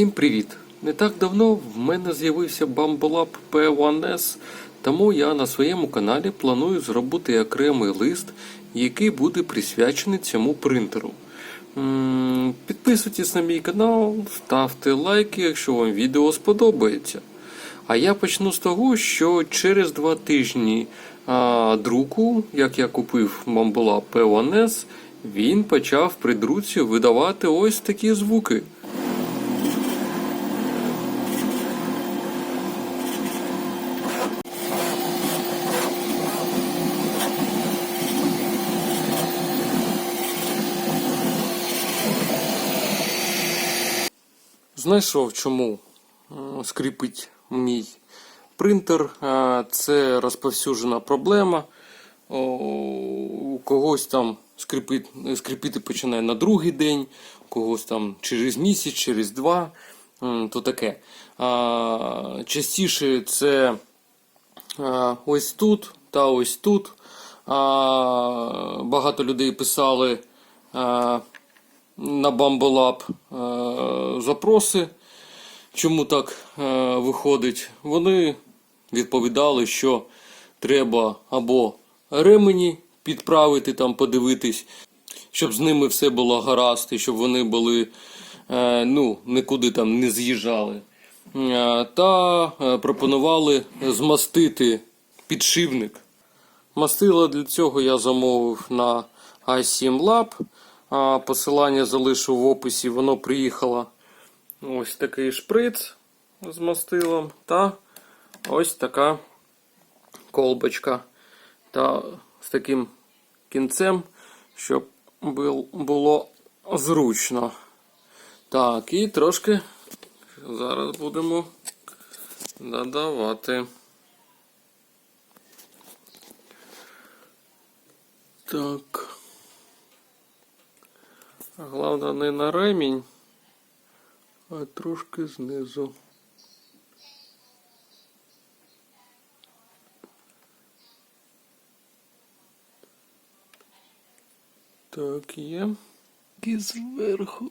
Всім привіт! Не так давно в мене з'явився Bumblelab P1S, тому я на своєму каналі планую зробити окремий лист, який буде присвячений цьому принтеру. Підписуйтесь на мій канал, ставте лайки, якщо вам відео сподобається. А я почну з того, що через два тижні а, друку, як я купив Bumblelab P1S, він почав при друці видавати ось такі звуки. Знайшов, чому м, скрипить мій принтер. Це розповсюджена проблема. У когось там скрипить, скрипіти починає на другий день, у когось там через місяць, через два. То таке. Частіше це ось тут та ось тут. Багато людей писали. на Bumblelab е, запроси, чому так е, виходить. Вони відповідали, що треба або ремені підправити, там подивитись, щоб з ними все було гаразд, і щоб вони були е, ну, нікуди там не з'їжджали. Е, Та е, пропонували змастити підшипник. Мастило для цього я замовив на i7 Lab. Посилання залишу в описі. Воно приїхало ось такий шприц з мастилом та ось така колбочка. Та з таким кінцем, щоб було зручно. Так, і трошки зараз будемо додавати. Так. Головне не на ремінь, а трошки знизу. Так, є. І зверху.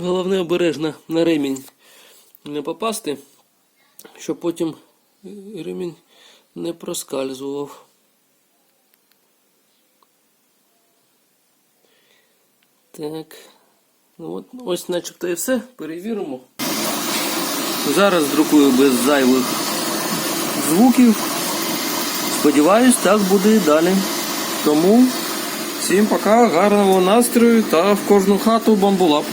Головне обережно на ремінь не попасти, щоб потім ремінь не проскальзував. Так. Ну от, ось начебто і все. Перевіримо. Зараз друкую без зайвих звуків. Сподіваюсь, так буде і далі. Тому всім пока, гарного настрою та в кожну хату бамбулап.